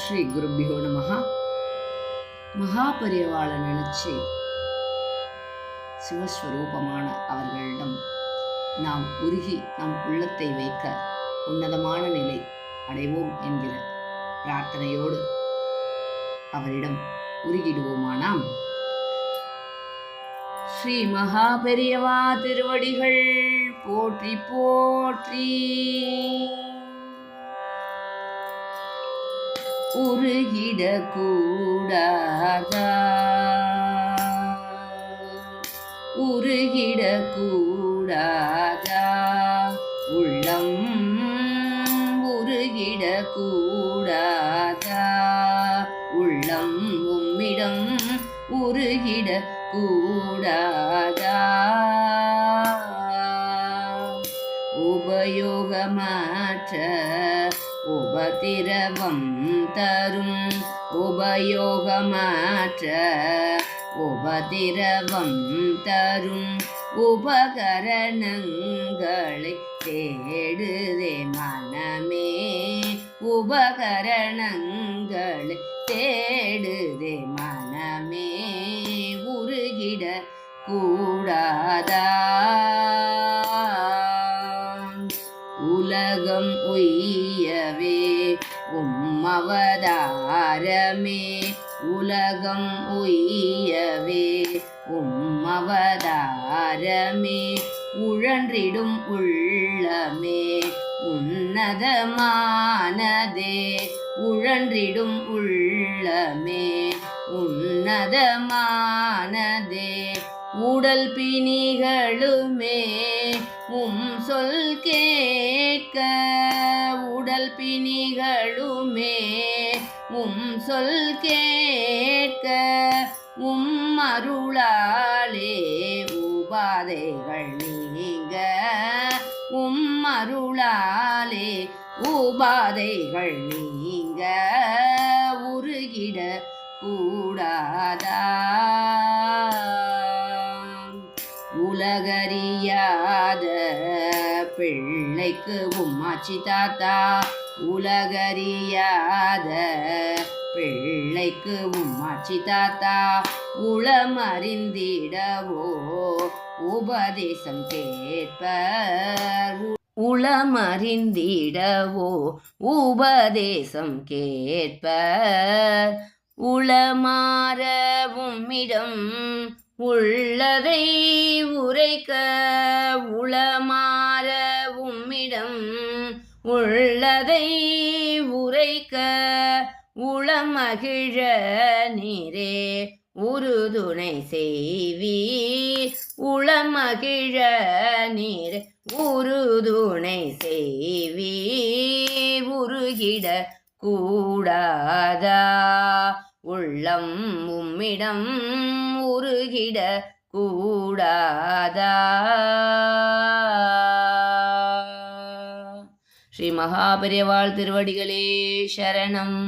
ஸ்ரீ குருபியோ நமஹா. மகாபரிவாள நினைச்சு சிவஸ்வரூபமான அவர்களிடம் நாம் உருகி நம் உள்ளத்தை வைக்க உன்னதமான நிலை அடைவோம் என்கிற பிரார்த்தனையோடு அவரிடம் உருகிடுவோமானாம். ஸ்ரீ மகாபெரியவா திருவடிகள் போற்றி போற்றி. உருகிடக்கூடாதா? உள்ளம் உருகிடக்கூடாதா? உள்ளம் உம்மிடம் உருகிடக்கூடாதா? உபயோகமாற்ற உபதிரவம் தரும் உபயோகமாற்ற உபதிரவம் தரும் உபகரணங்களை தேடுதே மனமே உபகரணங்களை தேடுதே மனமே உருகிட கூடாதா உலகம் உய்யவே. உம்மவதாரமே உலகம் உய்யவே. உம்மவதாரமே உழன்றிடும் உள்ளமே. உன்னதமானதே உழன்றிடும் உள்ளமே. உன்னதமானதே உடல் பிணிகளுமே உம் சொல் கேட்க. உடல் பிணிகளுமே உம் சொல் கேட்க. உம் அருளாலே உபாதைகள் நீங்க. உம் அருளாலே உபாதைகள் நீங்க. உருகிட கூடாதா உலகறியாத பிள்ளைக்கு உம்மாச்சி தாத்தா. உலகறியாத பிள்ளைக்கு உம்மாச்சி தாத்தா. உளமறிந்திடவோ உபதேசம் கேட்பர். உளமறிந்திடவோ உபதேசம் கேட்பர். உளமாற உம்மிடம் உள்ளதை உரைக்க உளமாற உம்மிடம் உள்ளதை உரைக்க உளமகிழ நீரே உருதுணை செய்வீர். உளமகிழ நீர் உருதுணை செய்வீர். உருகிட கூடாதா? உள்ளம் உம்மிடம் உருகிட கூடாதா ஸ்ரீ மகாபெரியவாள் திருவடிகளே சரணம்